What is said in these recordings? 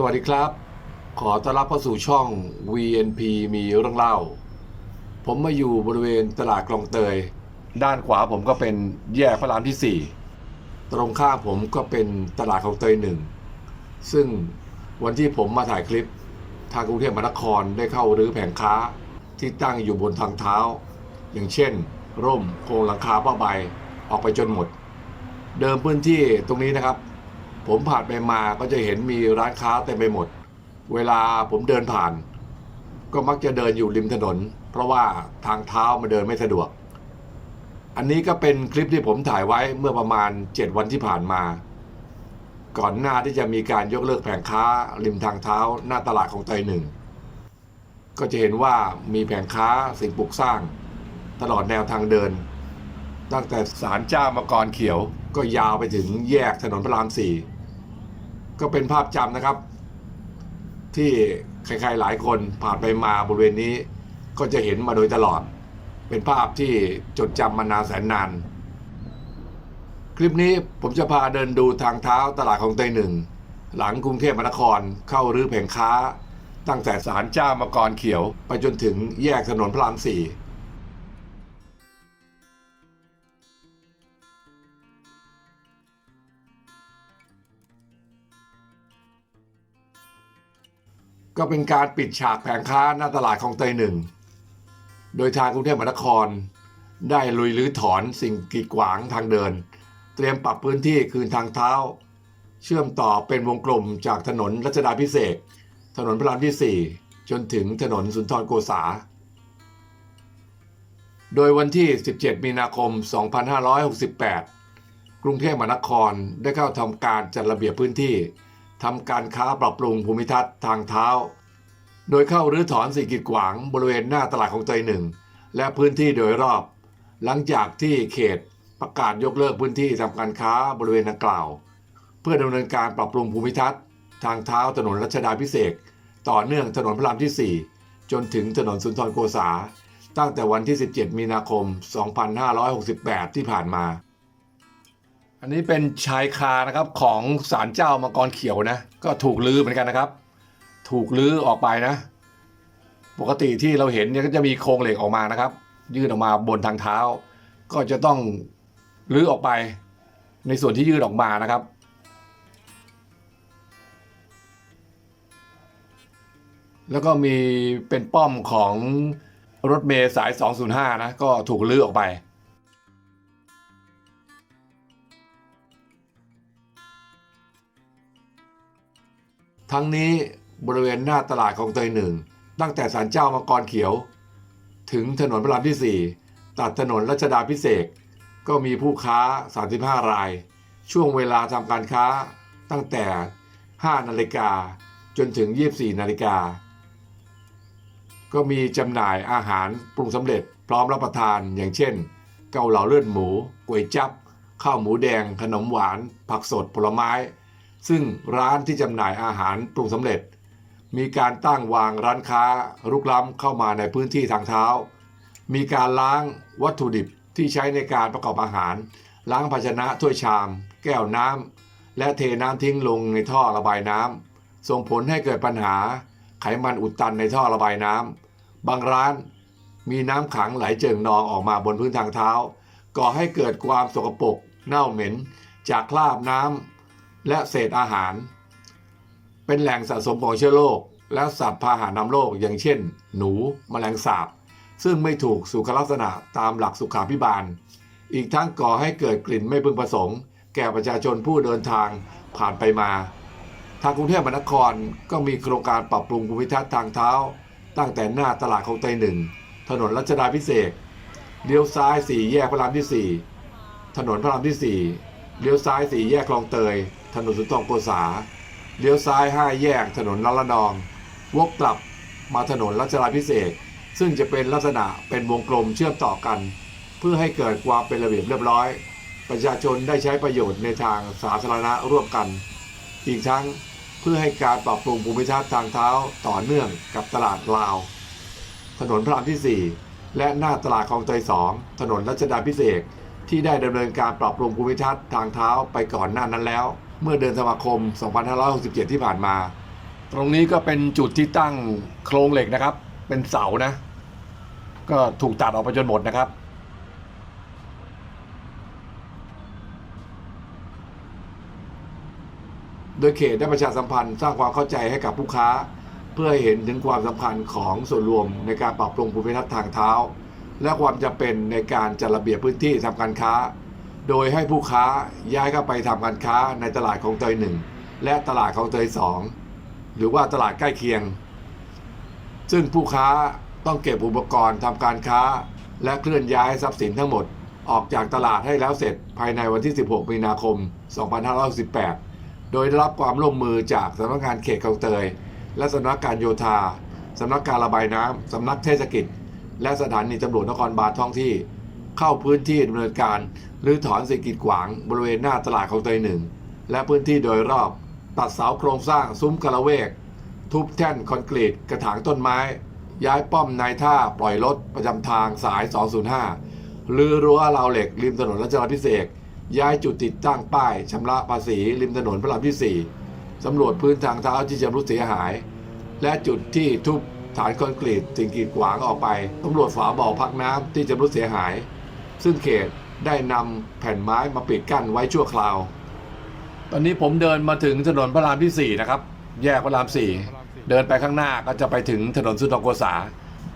สวัสดีครับ ขอต้อนรับเข้าสู่ช่อง VNP มีเรื่องเล่า ผมมาอยู่บริเวณตลาดคลองเตย ด้านขวาผมก็เป็นแยกพระรามที่ 4 ตรงข้ามผมก็เป็นตลาดคลองเตยหนึ่ง ซึ่งวันที่ผมมาถ่ายคลิป ทางกรุงเทพมหานครได้เข้ารื้อแผงค้าที่ตั้งอยู่บนทางเท้า อย่างเช่น ร่มโครงหลังคาผ้าใบออกไปจนหมด เดิมพื้นที่ตรงนี้นะครับ ผมผ่านไปมาก็จะเห็นมีร้านค้าเต็มไปหมด เวลาผมเดินผ่าน ก็มักจะเดินอยู่ริมถนน เพราะว่าทางเท้ามันเดินไม่สะดวก อันนี้ก็เป็นคลิปที่ผมถ่ายไว้เมื่อประมาณ 7 วันที่ผ่านมา ก่อนหน้าที่จะมีการยกเลิกแผงค้าริมทางเท้าหน้าตลาดของเตหนึ่งก็จะเห็นว่ามีแผงค้าสิ่งปลูกสร้าง ตลอดแนวทางเดิน ตั้งแต่ศาลเจ้ามังกรเขียวก็ยาวไปถึงแยกถนนพระรามสี่ ก็เป็นภาพจำนะครับ ที่ใครๆหลายคนผ่านไปมาบริเวณนี้ ก็จะเห็นมาโดยตลอด เป็นภาพที่จดจำมานานแสนนาน คลิปนี้ผมจะพาเดินดูทางเท้าตลาดของเตยหนึ่ง หลังกรุงเทพมหานครเข้ารื้อแผงค้า ตั้งแต่ศาลเจ้ามังกรเขียว ไปจนถึงแยกถนนพระรามสี่ ก็เป็นการปิดฉากแผงค้าหน้าตลาดของเตยหนึ่ง โดยทางกรุงเทพมหานคร ได้ลุยรื้อถอนสิ่งกีดขวางทางเดิน เตรียมปรับพื้นที่คืนทางเท้า เชื่อมต่อเป็นวงกลมจากถนนรัชดาพิเศษ ถนนพระรามที่ 4 จนถึงถนนสุนทรโกษา โดยวันที่ 17 มีนาคม 2568 กรุงเทพมหานครได้เข้าทำการจัดระเบียบพื้นที่ ทำการค้าปรับปรุงภูมิทัศน์ทางเท้า โดยเข้ารื้อถอนสิ่งกีดขวางบริเวณหน้าตลาดของเตยหนึ่ง และพื้นที่โดยรอบ หลังจากที่เขตประกาศยกเลิกพื้นที่ทำการค้าบริเวณดังกล่าว เพื่อดำเนินการปรับปรุงภูมิทัศน์ ทางเท้าถนนรัชดาพิเศษต่อเนื่องถนนพระรามที่ 4 จนถึงถนนสุนทรโกษา ตั้งแต่วันที่ 17 มีนาคม 2568 ที่ผ่านมา อันนี้เป็นชายคานะครับของศาลเจ้ามังกรเขียวนะ ก็ถูกลื้อเหมือนกันนะครับ ถูกลื้อออกไปนะ ปกติที่เราเห็นเนี่ยก็จะมีโครงเหล็กออกมานะครับ ยื่นออกมาบนทางเท้า ก็จะต้องลื้อออกไป ในส่วนที่ยื่นออกมานะครับแล้วก็มีเป็นป้อมของรถเมล์สาย 205 นะ ก็ถูกลื้อออกไป ทั้งนี้บริเวณหน้าตลาดของเตยหนึ่ง ตั้งแต่ศาลเจ้ามังกรเขียว ถึงถนนพระรามที่ 4 ตัดถนนรัชดาพิเศษกก็มีผู้ค้า 35 ราย ช่วงเวลาทำการค้าตั้งแต่ 5 นาฬิกาจนถึง 24 นาฬิกา ก็มีจำหน่ายอาหารปรุงสำเร็จพร้อมรับประทานอย่างเช่น เกาเหลาเลือดหมูก๋วยจับ ข้าวหมูแดง ขนมหวาน ผักสดผลไม้ ซึ่งร้านที่จำหน่ายอาหารปรุงสำเร็จ มีการตั้งวางร้านค้ารุกล้ำเข้ามาในพื้นที่ทางเท้า มีการล้างวัตถุดิบที่ใช้ในการประกอบอาหาร ล้างภาชนะถ้วยชาม แก้วน้ำและเทน้ำทิ้งลงในท่อระบายน้ำส่งผลให้เกิดปัญหาไขมันอุดตันในท่อระบายน้ำบางร้านมีน้ำขังไหลเจิ่งนองออกมาบนพื้นทางเท้า ก่อให้เกิดความสกปรกเน่าเหม็น จากคราบน้ำ และเศษอาหาร เป็นแหล่งสะสมของเชื้อโรคและสัตว์พาหะนำโรคอย่างเช่น หนูแมลงสาบ ซึ่งไม่ถูกสุขลักษณะตามหลักสุขาพิบาล อีกทั้งก่อให้เกิดกลิ่นไม่พึงประสงค์ แก่ประชาชนผู้เดินทางผ่านไปมา ทางกรุงเทพมหานครก็มีโครงการปรับปรุงภูมิทัศน์ทางเท้า ตั้งแต่หน้าตลาดของเตยหนึ่งถนนรัชดาพิเศษเลี้ยวซ้ายสี่แยกพระรามที่สี่ถนนพระรามที่สี่เลี้ยวซ้ายสี่แยกคลองเตย ถนนสุนทรโกษาเลี้ยวซ้ายห้าแยกถนนละละนอง วกกลับมาถนนรัชดาพิเศษ ซึ่งจะเป็นลักษณะเป็นวงกลมเชื่อมต่อกัน เพื่อให้เกิดความเป็นระเบียบเรียบร้อย ประชาชนได้ใช้ประโยชน์ในทางสาธารณะร่วมกัน อีกทั้งเพื่อให้การปรับปรุงภูมิทัศน์ทางเท้าต่อเนื่องกับตลาดลาว ถนนพระรามที่ 4 และหน้าตลาดคลองเตย2ถนนรัชดาพิเศษ ที่ได้ดำเนินการปรับปรุงภูมิทัศน์ทางเท้าไปก่อนหน้านั้นแล้ว เมื่อเดือนธันวาคม 2567 ที่ผ่านมา ตรงนี้ก็เป็นจุดที่ตั้งโครงเหล็กนะครับ เป็นเสานะ ก็ถูกตัดออกไปจนหมดนะครับโดยเขตได้ประชาสัมพันธ์สร้างความเข้าใจให้กับผู้ค้า เพื่อหเห็นถึงความสำคัญของส่วนรวมในการปรับปรุงภูมิทัศน์ทางเท้า และความจำเป็นในการจัดระเบียบพื้นที่ทำการค้า โดยให้ผู้ค้าย้ายเข้าไปทำการค้าในตลาดของเตยหนึ่งและตลาดของเตยสองหรือว่าตลาดใกล้เคียง ซึ่งผู้ค้าต้องเก็บอุปกรณ์ทำการค้า และเคลื่อนย้ายทรัพย์สินทั้งหมด ออกจากตลาดให้แล้วเสร็จภายในวันที่ 16 มีนาคม 2518 โดยได้รับความร่วมมือจากสำนักงานเขตคลองเตย และสำนักการโยธาสำนักการระบายน้ำสำนักเทศกิจ และสถานีตำรวจนครบาลท้องที่ เข้าพื้นที่ดำเนินการหรือถอนสิ่งกีดขวางบริเวณหน้าตลาดคลองเตยหนึ่ง และพื้นที่โดยรอบ ตัดเสาโครงสร้างซุ้มกระเวก ทุบแท่นคอนกรีตกระถางต้นไม้ ย้ายป้อมนายท่าปล่อยรถประจำทางสาย 205หรือรั้วราวเหล็กริมถนนรัชดาพิเศษย้ายจุดติดตั้งป้ายชำระภาษีริมถนนพระรามที่ 4สำรวจพื้นทางเท้าที่ชำรุดเสียหาย และจุดที่ทุบ ฐานคอนกรีตสิ่งกีดขวางออกไปสำรวจฝาบ่อพักน้ำที่ชำรุดเสียหาย ซึ่งเขตได้นำแผ่นไม้มาปิดกั้นไว้ชั่วคราว ตอนนี้ผมเดินมาถึงถนนพระรามที่ 4 นะครับ แยกพระราม 4 เดินไปข้างหน้าก็จะไปถึงถนนสุนทรโกษา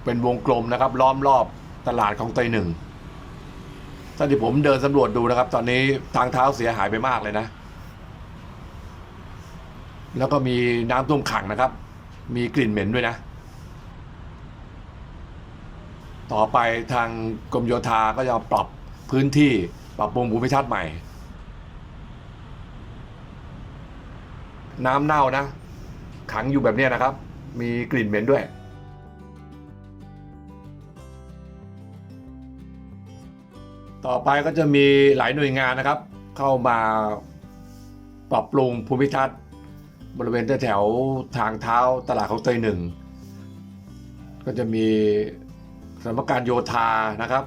เป็นวงกลมนะครับ ล้อมรอบตลาดของเตยหนึ่งตอนที่ผมเดินสำรวจดูนะครับ ตอนนี้ทางเท้าเสียหายไปมากเลยนะ แล้วก็มีน้ำท่วมขังนะครับ มีกลิ่นเหม็นด้วยนะ ต่อไปทางกรมโยธาก็จะปรับพื้นที่ปรับปรุงภูมิทัศน์ใหม่ น้ำเน่านะ ขังอยู่แบบนี้นะครับ มีกลิ่นเหม็นด้วยต่อไปก็จะมีหลายหน่วยงานนะครับ เข้ามาปรับปรุงภูมิทัศน์ บริเวณแถวทางเท้าตลาดเของเตยหนึ่ง ก็จะมี สำนักการโยธานะครับ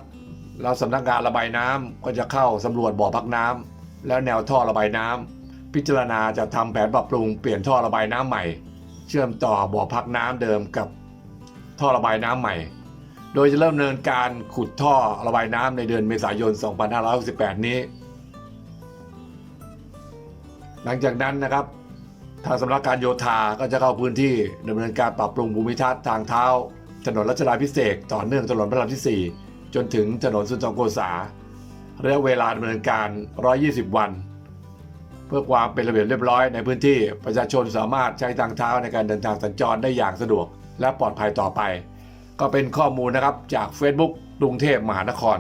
แล้วสำนักงานระบายน้ำก็จะเข้าสำรวจบ่อพักน้ำแล้วแนวท่อระบายน้ำพิจารณาจะทำแผนปรับปรุงเปลี่ยนท่อระบายน้ำใหม่ เชื่อมต่อบ่อพักน้ำเดิมกับท่อระบายน้ำใหม่ โดยจะเริ่มดำเนินการขุดท่อระบายน้ำในเดือนเมษายน 2568 นี้ หลังจากนั้นนะครับ ทางสำนักการโยธาก็จะเข้าพื้นที่ดำเนินการปรับปรุงภูมิทัศน์ทางเท้า ถนนรัชดาพิเศษต่อเนื่องถนนพระรามที่ 4 จนถึงถนนสุนทรโกษาระยะเวลาดำเนินการ 120 วัน เพื่อความเป็นระเบียบเรียบร้อยในพื้นที่ประชาชนสามารถใช้ทางเท้าในการเดินทางสัญจรได้อย่างสะดวก และปลอดภัยต่อไป ก็เป็นข้อมูลนะครับจาก Facebook กรุงเทพมหานคร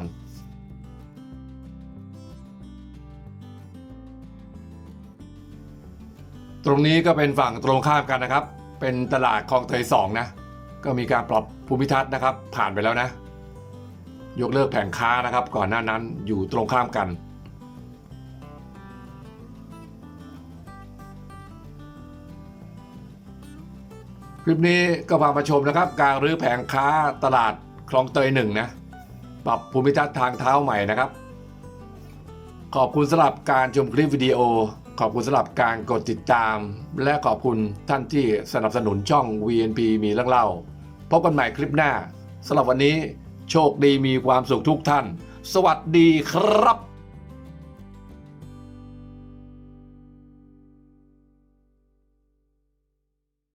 ตรงนี้ก็เป็นฝั่งตรงข้ามกันนะครับ เป็นตลาดคลองเตยสองนะ ก็มีการปรับภูมิทัศน์นะครับ ผ่านไปแล้วนะ ยกเลิกแผงค้านะครับ ก่อนหน้านั้นอยู่ตรงข้ามกัน คลิปนี้ก็พามาชมนะครับ การรื้อแผงค้าตลาดคลองเตยหนึ่งนะ ปรับภูมิทัศน์ทางเท้าใหม่นะครับ ขอบคุณสำหรับการชมคลิปวิดีโอขอบคุณสำหรับการกดติดตาม และขอบคุณท่านที่สนับสนุนช่อง VNP มีเรื่องเล่า พบกันใหม่คลิปหน้าสำหรับวันนี้โชคดีมีความสุขทุกท่าน สวัสดีครับ